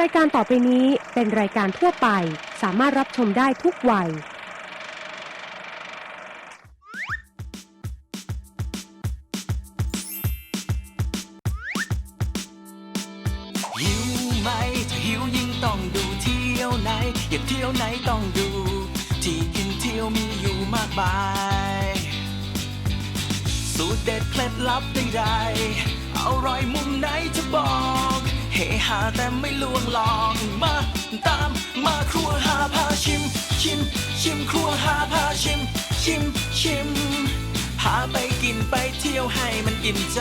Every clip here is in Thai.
รายการต่อไปนี้เป็นรายการทั่วไป สามารถรับชมได้ทุกวัย หิวไหมถ้าหิวยิ่งต้องดูเที่ยวไหน อยากเที่ยวไหนต้องดู ที่กินเที่ยวมีอยู่มากมาย สูตรเด็ดเคล็ดลับใดๆอร่อยมุมไหนจะบอก เฮฮาแต่ไม่ลวงลองมาตามมาครัวหาพาชิม ชิม ชิมครัวหาพาชิม ชิมชิมพาไปกินไปเที่ยวให้มันอิ่มใจ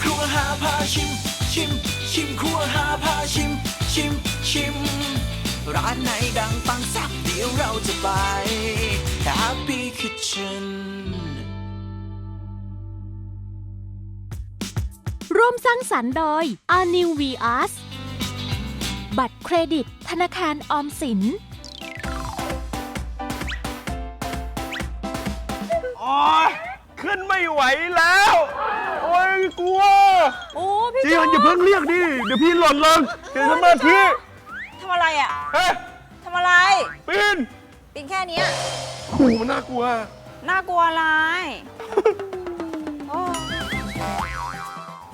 ครัวหาพาชิม ชิม ชิมครัวหาพาชิม ชิมชิมร้านไหนดังปังสักเดี๋ยวเราจะไป Happy Kitchen ร่วมสร้างสรรค์โดย a n e w v s บัตรเครดิต ธนาคารออมสิน โอ๊ยขึ้นไม่ไหวแล้ว โอ้ยกลัวโอ้พี่จีนอย่าเพิ่งเรียกดิ เดี๋ยวพี่หล่นลงเดี๋ยวสมาธิทำอะไรอะเฮ้ยทำอะไร ปีนปีนแค่เนี้ยหูมันน่ากลัว น่ากลัวอะไรโอ้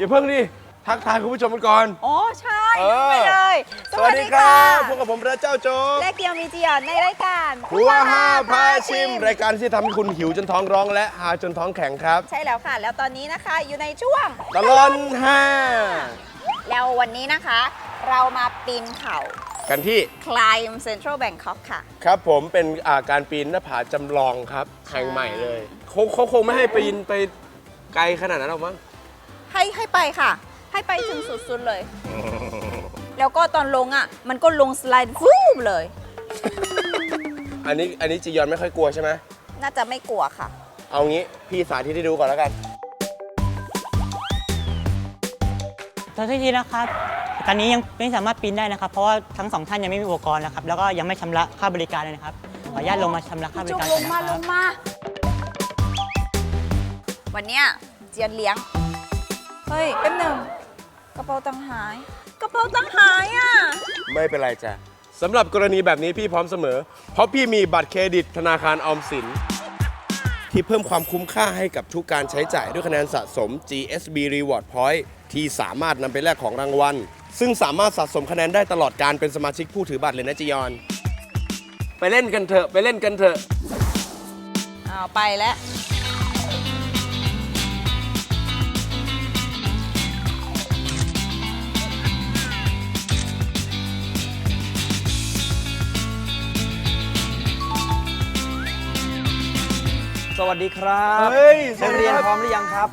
อย่าเพิ่งดิทักทายคุณผู้ชมกันก่อน โอ้ใช่เอลืมไปอเลยสวัสดีครับพวกกับผมพระเจ้าโจ๊กและเกียวมีเจียนในรายการครัวห้าพาชิม รายการที่ทำให้คุณหิวจนท้องร้องและหาจนท้องแข็งครับใช่แล้วค่ะ แล้วตอนนี้นะคะอยู่ในช่วง ตลอนห้าแล้ววันนี้นะคะ เรามาปีนเขา กันที่ Climb Central Bangkok ค่ะ ครับผมเป็นอ่าการปีนหน้าผาจำลองครับแห่งใหม่เลยเขาเขาคงไม่ให้ปีนไปไกลขนาดนั้นหรอกมั้ง ให้ให้ไปค่ะ ให้ไปถึงสุดๆเลย แล้วก็ตอนลงอะ มันก็ลงสไลด์ฟูบเลย อันนี้อันนี้จียอนไม่ค่อยกลัวใช่ไหมน่าจะไม่กลัวค่ะ เอางี้พี่สาธิตให้ดูก่อนแล้วกัน ตอนที่นะครับตอนนี้ยังไม่สามารถปีนได้นะครับ เพราะว่าทั้งสองท่านยังไม่มีอุปกรณ์นะครับ แล้วก็ยังไม่ชำระค่าบริการเลยนะครับ ขออนุญาตลงมาชำระค่าบริจุกการลก่องนมานะคลรับงมา วันเนี้ยเจียนเลี้ยง เฮ้ยเป็นหนึ่งกระเป๋าตังค์หาย กระเป๋าตังค์หายอะ ไม่เป็นไรจ้ะสำหรับกรณีแบบนี้พี่พร้อมเสมอ เพราะพี่มีบัตรเครดิตธนาคารออมสิน ที่เพิ่มความคุ้มค่าให้กับทุกการใช้จ่ายด้วยคะแนนสะสม GSB Reward Point ที่สามารถนำไปแลกของรางวัล ซึ่งสามารถสะสมคะแนนได้ตลอดการเป็นสมาชิกผู้ถือบัตรเลยนะจียอน ไปเล่นกันเถอะ ไปเล่นกันเถอะอ้าวไปแล้ว วัสดีครับเฮ้ยสวันัสกดีเรียนครับ พร้อมหรือยังครับ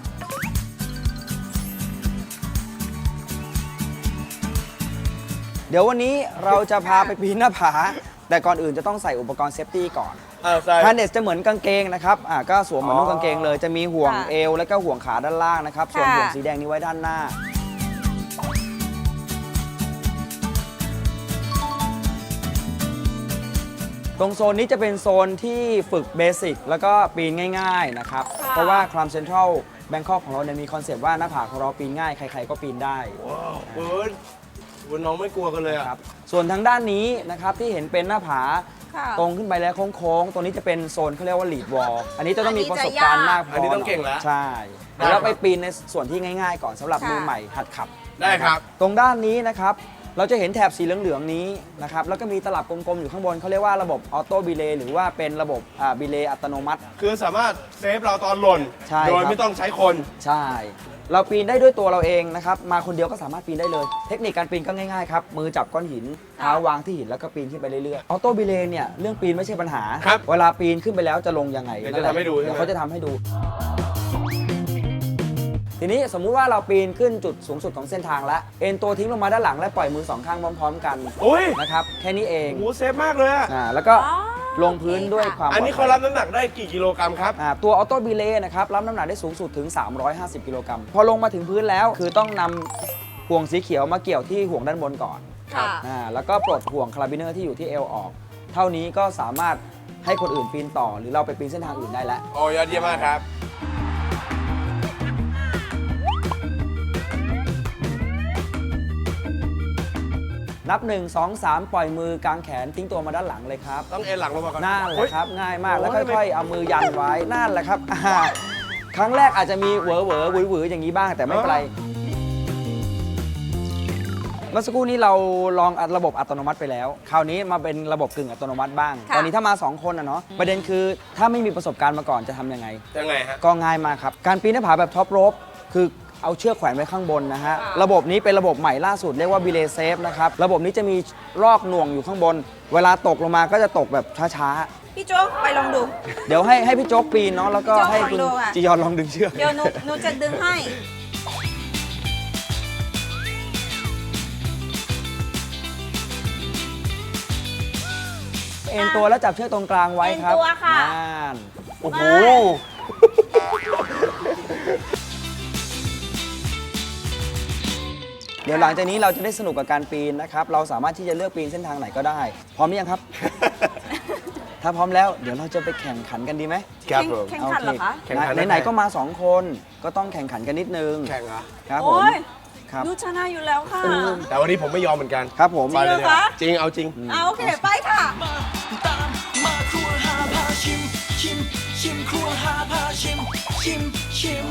เดี๋ยววันนี้เราจะพาไปปีนหน้าผา แต่ก่อนอื่นจะต้องใส่อุปกรณ์เซฟตี้ก่อน อ่าใส่ฮาร์เนสจะเหมือนกางเกงนะครับ อ่าก็สวมเหมือนนุ่งกางเกงเลย จะมีห่วงค่ะเอว และก็ห่วงขาด้านล่างนะครับ ส่วนค่ะ ห่วงสีแดงนี้ไว้ด้านหน้า ตรงโซนนี้จะเป็นโซนที่ฝึกเบสิกแล้วก็ปีนง่าย ๆนะครับ เพราะว่าคลามเซ็นทรัลแบงคอกของเราเนี่ยมีคอนเซปต์ว่าหน้าผาของเราปีนง่ายใคร ๆ ก็ปีนได้ว้าวเบิร์ดวันน้องไม่กลัวกันเลยอะครับส่วนทางด้านนี้นะครับที่เห็นเป็นหน้าผาค่ะ ตรงขึ้นไปแล้วโค้งๆตรงนี้จะเป็นโซนเขาเรียกว่า lead wall อันนี้จะต้องมีประสบการณ์มากพออันนี้ต้องเก่งแล้วใช่เดี๋ยวเราไปปีนในส่วนที่ง่าย ๆ ก่อนสำหรับค่ะ มือใหม่หัดขับได้ครับ ตรงด้านนี้นะครับ เราจะเห็นแถบสีเหลืองๆนี้นะครับ แล้วก็มีตลับกลมๆ อยู่ข้างบนเขาเรียกว่าระบบออโต้บีเลหรือว่าเป็นระบบอ่าบีเลอัตโนมัติ คือสามารถเซฟเราตอนหล่น ใช่โดยครับ ไม่ต้องใช้คน ใช่ เราปีนได้ด้วยตัวเราเองนะครับ มาคนเดียวก็สามารถปีนได้เลย เทคนิคการปีนก็ง่ายๆครับ มือจับก้อนหินเท้าวางที่หินแล้วก็ปีนขึ้นไปเรื่อยๆ ออโต้บีเลเนี่ยเรื่องปีนไม่ใช่ปัญหา ครับเวลาปีนขึ้นไปแล้วจะลงยังไงเดี๋ยวจะทำให้ดูใช่ไหม เดี๋ยวเขาจะทำให้ดู ทีนี้สมมุติว่าเราปีนขึ้นจุดสูงสุดของเส้นทางแล้วเอ็นตัวทิ้งลงมาด้านหลังและปล่อยมือสองข้างพร้อม ๆ กันอุ้ยนะครับแค่นี้เองโหเซฟมากเลยอะอ่าแล้วก็อ๋อลงพื้นด้วยความอันนี้ปลเขาดภัย รับน้ำหนักได้กี่กิโลกรัมครับ อ่าตัวออโต้บีเลนะครับ รับน้ำหนักได้สูงสุดถึง 350 กิโลกรัมพอลงมาถึงพื้นแล้ว คือต้องนำห่วงสีเขียวมาเกี่ยวที่ห่วงด้านบนก่อนค่ะ อ่าแล้วก็ปลดห่วงคาราบิเนอร์ที่อยู่ที่เอวออก เท่านี้ก็สามารถให้คนอื่นปีนต่อ หรือเราไปปีนเส้นทางอื่นได้แล้ว โอ้ยอดเยี่ยมมากครับ นับ 1 2 3 ปล่อยมือกางแขนทิ้งตัวมาด้านหลังเลยครับต้องเอ็นหลังลงมาก่อนนั่นแหเฮ้ย ละครับง่ายมากแล้วโอ้ย ค่อยๆเอามือยันไว้นั่นแหละครับอ่าครั้งแรกอาจจะมีเหวอเหวอหวือหวืออย่างนี้บ้างแต่ไม่เป็นไรเมื่อสักครู่นี้เราลองอัดระบบอัตโนมัติไปแล้ว คราวนี้มาเป็นระบบกึ่งอัตโนมัติบ้างค่ะ ตอนนี้ถ้ามา2คนนะเนาะประเด็นคือถ้าไม่มีประสบการณ์มาก่อนจะทำยังไง ยังไงฮะ ก็ง่ายมากครับ การปีนหน้าผาแบบท็อปโรปคือ เอาเชือกแขวนไว้ข้างบนนะฮะ ระบบนี้เป็นระบบใหม่ล่าสุดเรียกว่าบิเลเซฟนะครับ ระบบนี้จะมีรอกหน่วงอยู่ข้างบน เวลาตกลงมาก็จะตกแบบช้าพี่โจ๊กไปลองดู ๆ เดี๋ยวให้ให้พี่โจ๊กปีนเนาะแล้วก็พี่โจ๊กให้คุณลองดูอะจียอนลองดึงเชือก เดี๋ยวหนูหนูจะดึงให้ เอ็นตัวแล้วจับเชือกตรงกลางไว้ครับเอ็นตัวค่ะ นั่นโอ้โหเดี๋ยวหลังจากนี้เราจะได้สนุกกับการปีนนะครับ เราสามารถที่จะเลือกปีนเส้นทางไหนก็ได้ พร้อมหรือยังครับ ถ้าพร้อมแล้วเดี๋ยวเราจะไปแข่งขันกันดีไหมครับผม แข่งขันเหรอคะโอแข่งขันไหนไหนๆก็มา2คนก็ต้องแข่งขันกันนิดนึงแข่งเหรอ ครับผโอ้มยครับหนูชนะอยู่แล้วค่ะ แต่วันนี้ผมไม่ยอมเหมือนกันครับผม ไปเลยจริงเหรอคะ จริง เอาจริง เอาโอเคไปค่ะ มาตามมาครัวหาพาชิม ชิม ชิมครัวหาพาชิม ชิม ชิม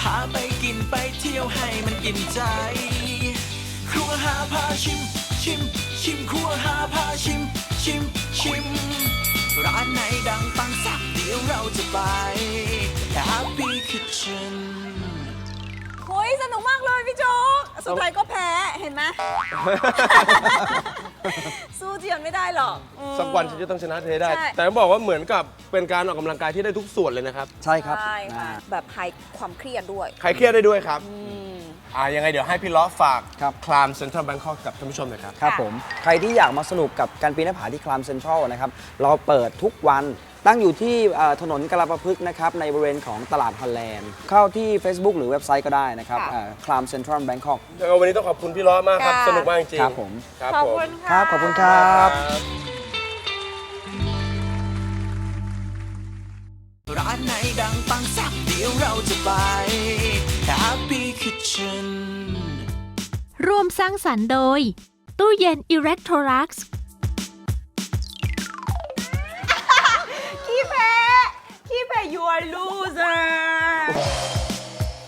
พาไปกินไปเที่ยวให้มันอิ่มใจ ครัวหาพาชิม ชิม ชิมครัวหาพาชิม ชิม ชิม ร้านไหนดังปังสักเดี๋ยวเราจะไป Happy Kitchen โอ้ยสนุกมากเลยพี่โจ๊กสุดท้ายก็แพ้ เห็นไหม สู้เจียนไม่ได้หรอกอืม สักวันฉันจะต้องชนะเธอให้ได้ ใช่ แต่ต้องบอกว่าเหมือนกับเป็นการออกกำลังกายที่ได้ทุกส่วนเลยนะครับใช่ครับใช่ค่ะ อ่า แบบหายความเครียดด้วย ใครเครียดได้ด้วยครับอืมอ่ายังไงเดี๋ยวให้พี่ล้อฝากครับ คลามเซ็นทรัลแบงคอกกับท่านผู้ชมหน่อยครับ ครับค่ะผม ใครที่อยากมาสนุกกับการปีนหน้าผาที่คลามเซ็นทรัลนะครับ เราเปิดทุกวัน ตั้งอยู่ที่เอ่อถนนกลาประพฤกษ์นะครับในบริเวณของตลาดฮอลแลนด์ เข้าที่ Facebook หรือเว็บไซต์ก็ได้นะครับคลามเซ็นทรัลแบงคอกแล้วก็วันนี้ต้องขอบคุณพี่ล้อมากครับค่ะสนุกมากจริงๆครับผมครับขอบผมคุณคค่ะรับขอบคุณครับร้านไหนดังปังสักเดี๋ยวเราจะไป Happy Kitchen ร่วมสร้างสรรค์โดย ตู้เย็น Electrolux you are loser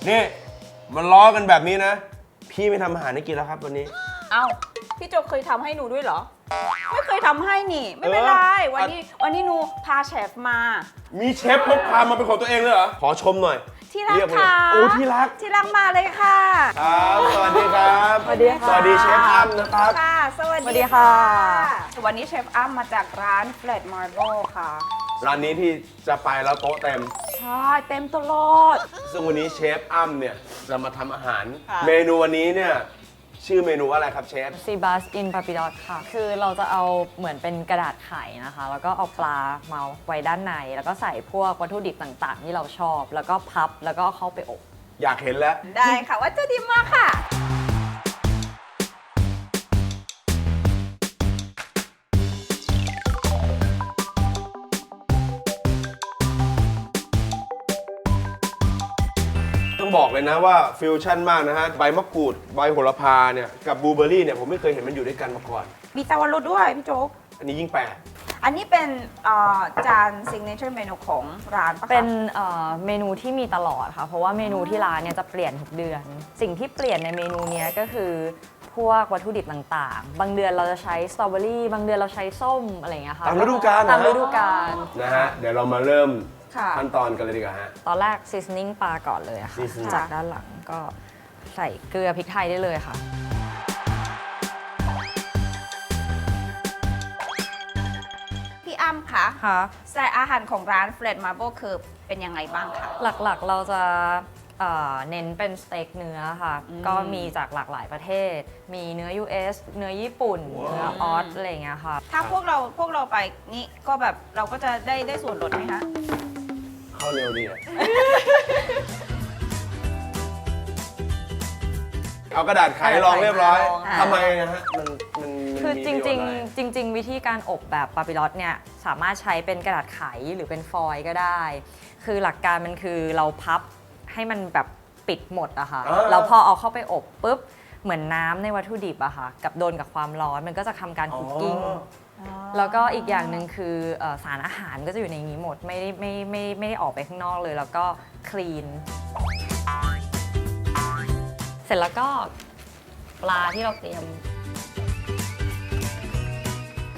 นี่มันล้อกันแบบนี้นะ พี่ไม่ทำอาหารให้กินแล้วครับวันนี้ เอ้า พี่โจเคยทำให้หนูด้วยเหรอ ไม่เคยทำให้นี่ ไม่เป็นเออไรวันนี้วันนี้หนูพาเชฟมา มีเชฟพกพามาเป็นของตัวเองเลยเหรอ ขอชมหน่อยที่รักเรียมาเลยค่ะ โอ้ที่รัก ที่รักมาเลยค่ะ ครับ สวัสดีครับ สวัสดีค่ะ สวัสดีเชฟอ้ำนะครับ ค่ะ สวัสสวัสดีดีค่ะวันนี้เชฟอ้ำมาจากร้าน Flat Marble ค่ะ ร้านนี้ที่จะไปแล้วโต๊ะเต็ม ใช่เต็มตลอด ซึ่งวันนี้เชฟอ้ำเนี่ยจะมาทำอาหาร ค่ะ เมนูวันนี้เนี่ยชื่อเมนูว่าอะไรครับเชฟ ซีบัสอินปาปิดอตค่ะ คือเราจะเอาเหมือนเป็นกระดาษไขนะคะ แล้วก็เอาปลามาไว้ด้านใน แล้วก็ใส่พวกวัตถุดิบต่างๆ ที่เราชอบ แล้วก็พับ แล้วก็เอาเข้าไปอบ อยากเห็นแล้ว ได้ค่ะวัตถุดิบมาค่ะ บอกเลยนะว่าฟิวชั่นมากนะฮะ ใบมะกรูด ใบโหระพาเนี่ย กับบลูเบอร์รี่เนี่ย ผมไม่เคยเห็นมันอยู่ด้วยกันมาก่อน มีตาวรสด้วยพี่โจ๊ก อันนี้ยิ่งแปลก อันนี้เป็นเอ่อจาน signature menu ของร้านปะคะเป็นเอ่อเมนูที่มีตลอดค่ะ เพราะว่าเมนูที่ร้านเนี่ยจะเปลี่ยนทุกเดือน สิ่งที่เปลี่ยนในเมนูเนี้ยก็คือพวกวัตถุดิบต่างๆ บางเดือนเราจะใช้สตรอเบอรี่ บางเดือนเราใช้ส้มอะไรอย่างเงี้ยค่ะตามฤดูกาลเหรอ ตามฤดูกาล นะฮะ เดี๋ยวเรามาเริ่ม ค่ะ ขั้นตอนกันเลยดีกว่าฮะ ตอนแรกซีซ o นิ่งปลาก่อนเลยอะค่ะ seasoning จากด้านหลังก็ใส่เกลือพริกไทยได้เลยค่ะ พี่อ้ำคะค่ะสายอาหารของร้าน Flat Marble คือเป็นยังไงบ้างคะ หลักๆเราจะเอ่อเน้นเป็นสเต็กเนื้อค่ะ อืม ก็มีจากหลากหลายประเทศ มีเนื้อ US เนื้อญี่ปุ่น เนื้อออสอะไรอย่างเงี้ยค่ะ ถ้าพวกเราพวกเราไปนี่ก็แบบเราก็จะได้ได้ส่วนลดไหมคะ เข้าเร็วดีอะเอากระดาษไขรองเรียบร้อยอ่า ทำไมนะฮะ มันมันมันคือมีจริงประโยชน์อะไๆจริง ๆ วิธีการอบแบบปาปิลอตเนี่ยสามารถใช้เป็นกระดาษไขหรือเป็นฟอยล์ก็ได้ คือหลักการมันคือเราพับให้มันแบบปิดหมดอะค่ะอ่า แล้วพอเอาเข้าไปอบปุ๊บเหมือนน้ำในวัตถุดิบอะค่ะกับโดนกับความร้อนมันก็จะทำการคุกกิ้ง แล้วก็อีกอย่างหนึ่งคือเอ่อสารอาหารก็จะอยู่ในนี้หมดไม่ได้ไม่ไม่ไม่ได้ออกไปข้างนอกเลย แล้วก็คลีน เสร็จแล้วก็ปลาที่เราเตรียม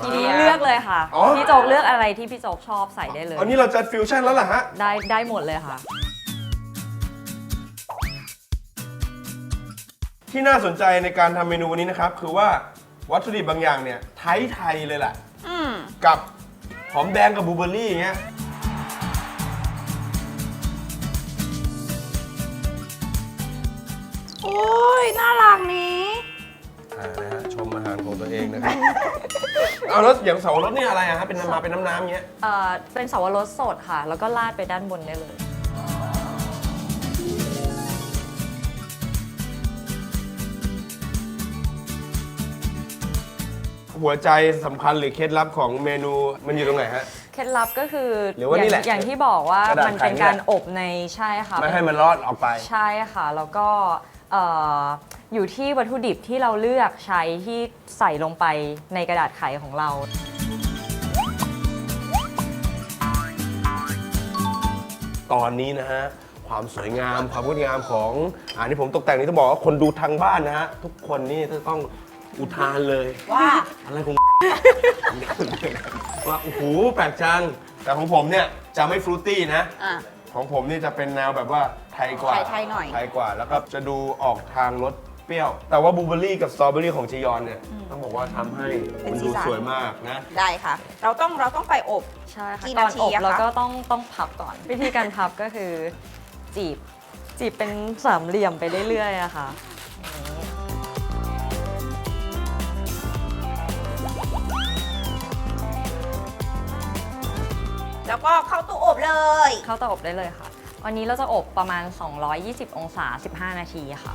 ทีนี้เลือกเลยค่ะ อ๋อ พี่โจกเลือกอะไรที่พี่โจกชอบใส่ได้เลย อันนี้เราจะฟิวชั่นแล้วล่ะฮะ ได้ได้หมดเลยค่ะ ที่น่าสนใจในการทำเมนูวันนี้นะครับ คือว่า วัตถุดิบบางอย่างเนี่ยไทยไทยๆเลยแหละอืมกับหอมแดงกับบลูเบอร์รี่อย่างเงี้ยโอ้ยน่ารักนี้อ่านะฮะชมอาหารของตัวเองนะครับ เอาแล้วอย่างเสาวรสเนี่ยอะไรอะฮะเป็นน้ำมาเป็นน้ำน้ำๆเงี้ย เอ่อเป็นสาวรสสดค่ะ แล้วก็ราดไปด้านบนได้เลย หัวใจสำคัญหรือเคล็ดลับของเมนูมันอยู่ตรงไหนฮะ เคล็ดลับก็คือหรือว่านี่แหละย่างอย่างที่บอกว่ากระดาษมันเป็นไขเนี่ย การอบในใช่ค่ะไม่ให้มันรอดออกไป ใช่ค่ะ แล้วก็เอ่ออยู่ที่วัตถุดิบที่เราเลือกใช้ที่ใส่ลงไปในกระดาษไขของเรา ตอนนี้นะฮะ ความสวยงามความงดงามของอ่านี่ผมตกแต่งนี่ต้องบอกว่าคนดูทางบ้านนะฮะ ทุกคนนี่จะต้อง อุทานเลย ว่าอะไรของ ว่าโอ้โหแปลกจัง แต่ของผมเนี่ยจะไม่ฟรุตตี้นะ อะ ของผมนี่จะเป็นแนวแบบว่าไทยกว่าไทยๆหน่อย ไทยกว่าแล้วก็จะดูออกทางรสเปรี้ยว แต่ว่าบลูเบอร์รี่กับสตรอเบอรี่ของจียอนเนี่ยต้องบอกว่าทำให้มันดูสวยมากนะ ได้ค่ะ เราต้องเราต้องไปอบ ใช่ค่ะกี่ตอนนาทีอบอะคะ แล้วก็ต้องต้องพับก่อน วิธีการพับก็คือจีบ จีบเป็นสามเหลี่ยมไปเรื่อยๆอะค่ะ แล้วก็เข้าตู้อบเลย เข้าเตาอบได้เลยค่ะ วันนี้เราจะอบประมาณ 220 องศา 15 นาทีค่ะ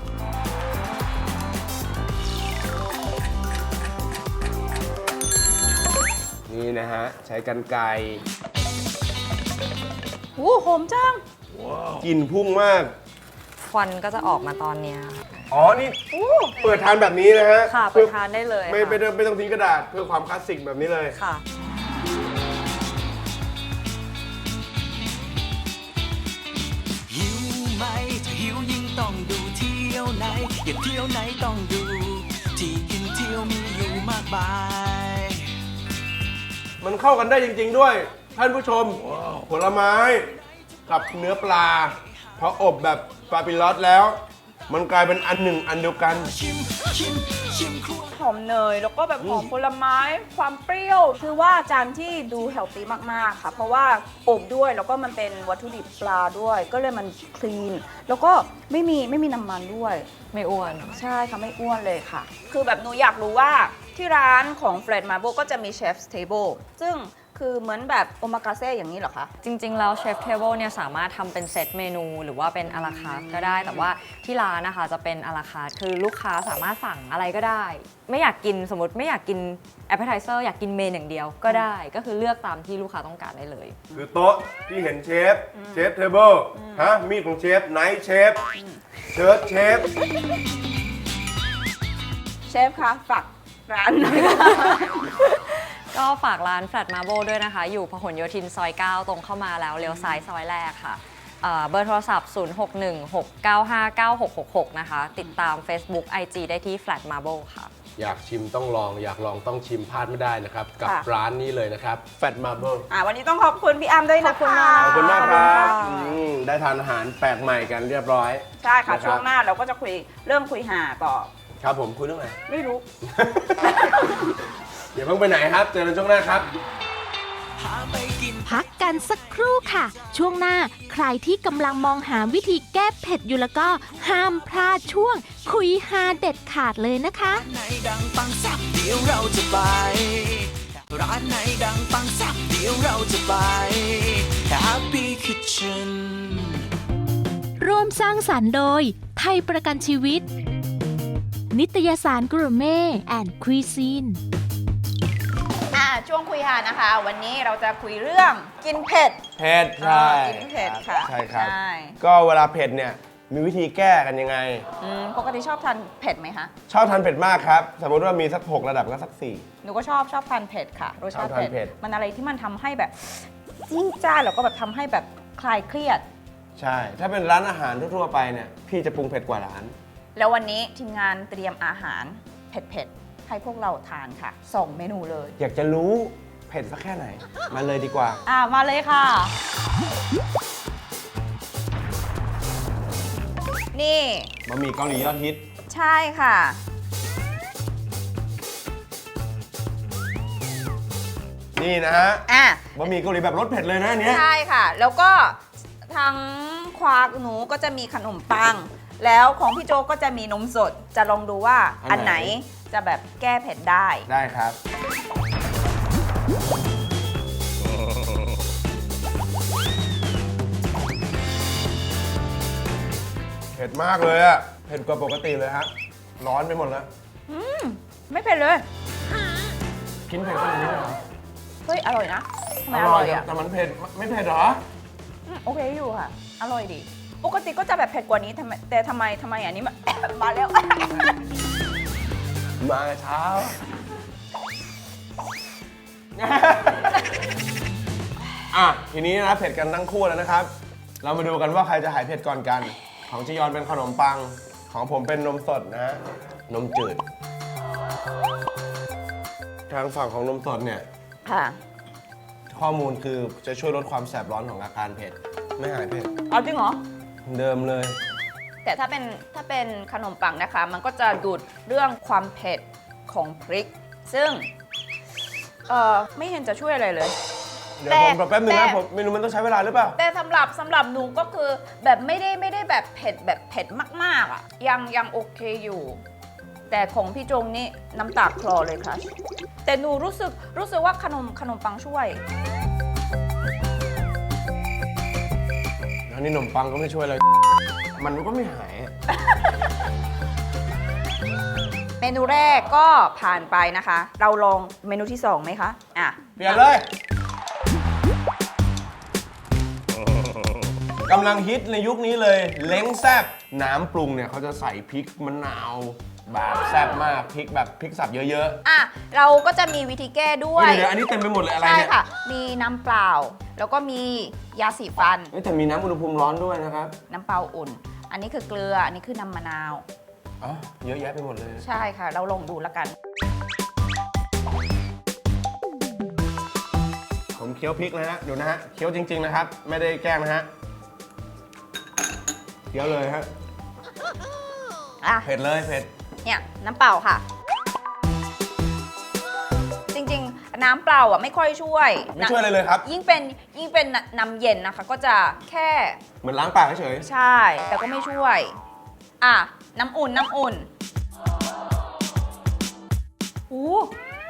นี่นะฮะ ใช้กันไกรโอ้หอมจัง กลิ่นพุ่งมาก ควันก็จะออกมาตอนเนี้ยค่ะอ๋อ นี่ เปิดทานแบบนี้นะฮะค่ะเปิดทานได้เลยไม่ค่ะไม่ต้องไม่ต้องทิ้งกระดาษเพื่อความคลาสสิกแบบนี้เลย ค่ะ ไหนอยากเที่ยวไหนต้องดู ที่กินเที่ยวมีอยู่มากมาย มันเข้ากันได้จริง ๆ ด้วย ท่านผู้ชม ผลไม้กับเนื้อปลาพออบแบบปาปิลอตแล้ว มันกลายเป็นอันหนึ่งอันเดียวกัน ชิมชิมชิมครัว หอมเนย แล้วก็แบบหอมผลไม้ ความเปรี้ยว คือว่าจานที่ดูเฮลตี้มากๆค่ะ เพราะว่าอบด้วยแล้วก็มันเป็นวัตถุดิบปลาด้วย ก็เลยมันคลีน แล้วก็ไม่มีไม่มีน้ำมันด้วย ไม่อ้วน ใช่ค่ะไม่อ้วนเลยค่ะ คือแบบหนูอยากรู้ว่าที่ร้านของ Fred Marble ก็จะมีเชฟ s table ซึ่ง คือเหมือนแบบโอมากาเซ่อย่างนี้เหรอคะ จริง ๆ แล้วเชฟเทเบิลเนี่ยสามารถทำเป็นเซตเมนูหรือว่าเป็นอาราคาร์ทก็ได้ แต่ว่าที่ร้านนะคะจะเป็นอาราคาร์ทคือลูกค้าสามารถสั่งอะไรก็ได้ ไม่อยากกินสมมติไม่อยากกินแอปเปอร์ไทเซอร์อยากกินเมนอย่างเดียวก็ได้ ก็คือเลือกตามที่ลูกค้าต้องการได้เลย คือโต๊ะที่เห็นเชฟ เชฟเทเบิลฮะมีดของเชฟไนท์เชฟเชิร์ตเชฟ เชฟคะฝากร้านหน่อย ก็ฝากร้าน Flat Marble ด้วยนะคะ อยู่พหลโยธินซอย 9 ตรงเข้ามาแล้วเลี้ยวซ้ายซอยแรกค่ะเอ่อเบอร์โทรศัพท์ 0616959666 นะคะ ติดตาม Facebook IG ได้ที่ Flat Marble ค่ะ อยากชิมต้องลอง อยากลองต้องชิมพลาดไม่ได้นะครับ กับค่ะ ร้านนี้เลยนะครับแฟตมาเบิลอ่าวันนี้ต้องขอบคุณพี่อ้ำด้วยนะคะ ขอบคุณมากขอบคุณมากครับขอบคุณค่ะอืมได้ทานอาหารแปลกใหม่กันเรียบร้อย ใช่ค่ะ นะครับ ช่วงหน้าเราก็จะคุยเรื่องคุยหาต่อ ครับผมคุยเรื่องอะไร ไม่รู้ เดี๋ยวเพิ่งไปไหนครับ เจอกันช่วงหน้าครับพาไปกินพักกันสักครู่ค่ะ ช่วงหน้าใครที่กำลังมองหาวิธีแก้เผ็ดอยู่แล้วก็ห้ามพลาดช่วง คุยฮาเด็ดขาดเลยนะคะ ไหนดังปังแซ่บเดี๋ยวเราจะไป ร้านไหนดังปังแซ่บเดี๋ยวเราจะไป Happy Kitchen ร่วมสร้างสรรค์โดย ไทยประกันชีวิต นิตยสารกรูเม่แอนด์คุยซีนอ่า ช่วงคุยหานะคะ วันนี้เราจะคุยเรื่องกินเผ็ด เผ็ดใช่กินเผ็ดค่ะใช่ครับ ใช่ ก็เวลาเผ็ดเนี่ยมีวิธีแก้กันยังไง อืมปกติชอบทานเผ็ดไหมคะ ชอบทานเผ็ดมากครับ สมมติว่ามีสัก 6 ระดับก็สัก4หนูก็ชอบชอบทานเผ็ดค่ะรสชาติชอบทานเผ็เผ็ดดมันอะไรที่มันทำให้แบบยิ่งจ้าแล้วก็แบบทำให้แบบคลายเครียดใช่ ถ้าเป็นร้านอาหารทั่วๆไปเนี่ยพี่จะปรุงเผ็ดกว่าร้าน แล้ววันนี้ทีมงานเตรียมอาหารเผ็ดๆ ให้พวกเราทานค่ะสองเมนูเลย อยากจะรู้เผ็ดสักแค่ไหน มาเลยดีกว่า อ่ามาเลยค่ะ นี่บะหมี่เกาหลียอดฮิต ใช่ค่ะ นี่นะฮะอะ บะหมี่เกาหลีแบบรสเผ็ดเลยนะอันเนี้ย ใช่ค่ะ แล้วก็ทั้งควาหนูก็จะมีขนมปัง แล้วของพี่โจก็จะมีนมสด จะลองดูว่าอันไหนจะแบบแก้เผ็ดได้ ได้ครับ เผ็ดมากเลยอะเผ็ดกว่าปกติเลยฮะ ร้อนไปหมดแล้ว ไม่เผ็ดเลย กินเผ็ดขนาดนี้เลยเหรอเฮ้ย อร่อยนะทำไมอร่อยอะแต่มันเผ็ด ไม่เผ็ดเหรอ อืมโอเคอยู่ค่ะ อร่อยดี ปกติก็จะแบบเผ็ดกว่านี้ทำไมแต่ทำไมทำไมอันนี้มัน มาแล้ว มาเช้า อะ ทีนี้นะเผ็ดกันทั้งคู่แล้วนะครับ เรามาดูกันว่าใครจะหายเผ็ดก่อนกัน ของจียอนเป็นขนมปัง ของผมเป็นนมสดนะฮะนมจืด ทางฝั่งของนมสดเนี่ย ค่ะ ข้อมูลคือจะช่วยลดความแสบร้อนของอาการเผ็ด ไม่หายเผ็ด เอาจริงเหรอ เดิมเลย แต่ถ้าเป็นถ้าเป็นขนมปังนะคะ มันก็จะดูดเรื่องความเผ็ดของพริก ซึ่งเอ่อไม่เห็นจะช่วยอะไรเลย เดี๋ยวผมแต่แป๊บนึงแต่นะผมเมนูมันต้องใช้เวลาหรือเปล่า แต่สำหรับสำหรับหนูก็คือแบบไม่ได้ไม่ได้แบบเผ็ดแบบเผ็ดมากๆอะยังยังโอเคอยู่ แต่ของพี่จงนี่น้ำตาคลอเลยค่ะ แต่หนูรู้สึกรู้สึกว่าขนมขนมปังช่วย นนี้ขนมปังก็ไม่ช่วยอะไร มันก็ไม่หายอะเมนูแรกก็ผ่านไปนะคะ เราลองเมนูที่สองไหมคะ อะ เปลี่ยนเลยกำลังฮิตในยุคนี้เลย เล้งแซบน้ำปรุงเนี่ยเขาจะใส่พริกมะนาวแบบแซบมากพริกแบบพริกสับเยอะอะ เราก็จะมีวิธีแก้ๆด้วยเฮ้ยเดี๋ยวๆอันนี้เต็มไปหมดเลยอะไรใช่เนี่ย ค่ะ มีน้ำเปล่า แล้วก็มียาสีฟันเฮ้ยแต่มีน้ำอุณหภูมิร้อนด้วยนะครับน้ำเปล่าอุ่น อันนี้คือเกลือ อันนี้คือน้ำมะนาว อ๋อเยอะแยะไปหมดเลย ใช่ค่ะ เราลองดูแล้วกัน ผมเคี้ยวพริกนะฮะดูนะฮะเคี้ยวจริง ๆ นะครับ ไม่ได้แกล้งนะฮะเคี้ยวเลยฮะอะ เผ็ดเลยเผ็ดเนี่ยน้ำเปล่าค่ะ น้ำเปล่าอะไม่ค่อยช่วยไม่ช่วยอะไรเลยครับ ยิ่งเป็นยิ่งเป็นน้ำเย็นนะคะ ก็จะแค่เหมือนล้างปากเฉยใช่ แต่ก็ไม่ช่วย อะ น้ำอุ่นน้ำอุ่นโอ้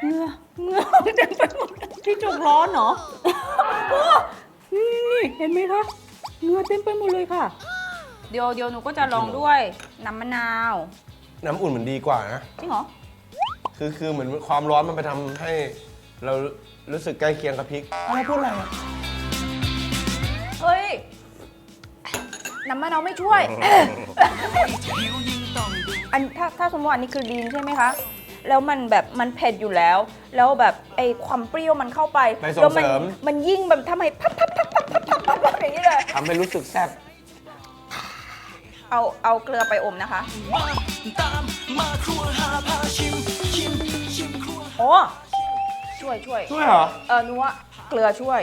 เหงื่อเหงื่อเต็มไปหมดพี่จุกร้อนเหรอโอ้นี่เห็นไหมคะเหงื่อเต็มไปหมดเลยค่ะ เดี๋ยวเดี๋ยวหนูก็จะลองด้วยน้ำมะนาวๆน้ำอุ่นมันดีกว่านะ จริงเหรอ คือคือเหมือนความร้อนมันไปทำให้ เรารู้สึกใกล้เคียงกับพริก อะไรพูดอะไรอะเฮ้ย น้ำมะนาวไม่ช่วย อันถ้าถ้าสมมติอันนี้คือดีนใช่ไหมคะ แล้วมันแบบมันเผ็ดอยู่แล้ว แล้วแบบไอความเปรี้ยวมันเข้าไปไปแล้วมัเสริม มันยิ่งแบบทำไมพับพับพับพับพับพับพับอย่างนี้เลย ทำให้รู้สึกแซ่บเอาเอาเกลือไปอมนะคะโอ้ ช่วยช่วยช่วยเหรอ เออนัวเกลือช่วย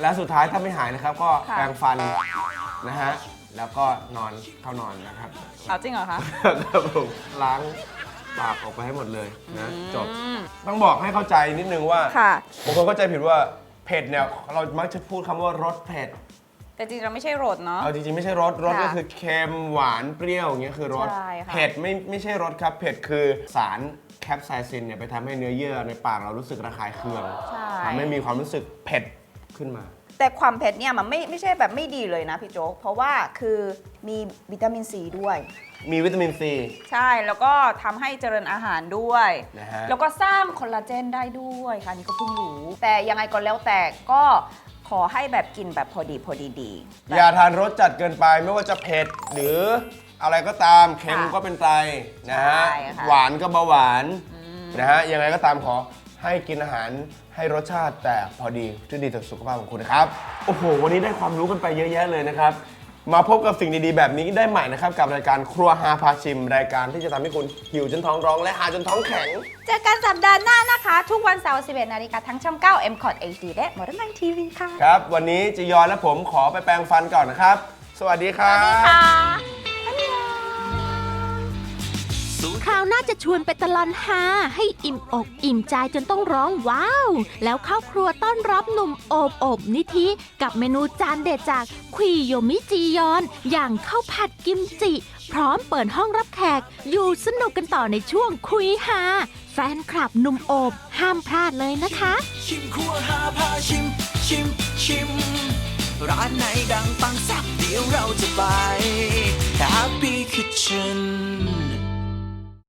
แล้วสุดท้ายถ้าไม่หายนะครับ ก็ค่ะ แปรงฟันนะฮะ แล้วก็นอนเข้านอนนะครับ เอาจริงเหรอคะ ครับผมล้างปากออกไปให้หมดเลยนะจบอืมต้องบอกให้เข้าใจนิดนึงว่าค่ะ บางคนเข้าใจผิดว่าเผ็ดเนี่ยเรามักจะพูดคำว่ารสเผ็ด แต่จริงๆเราไม่ใช่รสเนาะ เอาจริงๆ ไม่ใช่รสรสค่ะก็คือเค็มหวานเปรี้ยวอย่างเงี้ยคือรสใช่ค่ะ เผ็ดไม่ไม่ใช่รสครับ เผ็ดคือสาร แคปไซซินเนี่ยไปทำให้เนื้อเยื่อในปากเรารู้สึกระคายเคืองใช่ ทำให้มีความรู้สึกเผ็ดขึ้นมา แต่ความเผ็ดเนี่ยมันไม่ไม่ใช่แบบไม่ดีเลยนะพี่โจ๊ก เพราะว่าคือมีวิตามินซีด้วย มีวิตามินซีใช่แล้วก็ทำให้เจริญอาหารด้วย นะฮะ แล้วก็สร้างคอลลาเจนได้ด้วยค่ะอันนี่ก็เพิ่งรู้ แต่ยังไงก็แล้วแต่ก็ขอให้แบบกินแบบพอดีพอดีดีแบบอย่าทานรสจัดเกินไปไม่ว่าจะเผ็ดหรือ อะไรก็ตามเค็มค่ะก็เป็นไตนะฮะใช่ค่ะ หวานก็เบาหวานนะฮะยังไงก็ตามขอให้กินอาหารให้รสชาติแต่พอดีที่ดีต่อสุขภาพของคุณนะครับโอ้โหวันนี้ได้ความรู้กันไปเยอะแยะเลยนะครับ มาพบกับสิ่งดีๆ แบบนี้ได้ใหม่นะครับ กับรายการครัวฮาพาชิม รายการที่จะทำให้คุณหิวจนท้องร้องและหาจนท้องแข็ง เจอกันสัปดาห์หน้านะคะ ทุกวันเสาร์ 11 นาฬิกาทั้งช่อง 9 m c o t HD และ Modern Night TV ค่ะ ครับ วันนี้จียอนและผมขอไปแปรงฟันก่อนนะครับ สวัสดีครับ ค่ะ คราวหน้าจะชวนไปตลอนฮาให้อิ่มอกอิ่มใจจนต้องร้องว้าว แล้วเข้าครัวต้อนรับหนุ่มโอบอบนิธิกับเมนูจานเด็ดจากควีโยมิจียอน อย่างข้าวผัดกิมจิ พร้อมเปิดห้องรับแขก อยู่สนุกกันต่อในช่วงคุยฮาแฟนคลับหนุ่มโอบห้ามพลาดเลยนะคะ ชิมครัวหาพาชิม ชิม ชิม ร้านไหนดังปังสักเดี๋ยวเราจะไป Happy Kitchen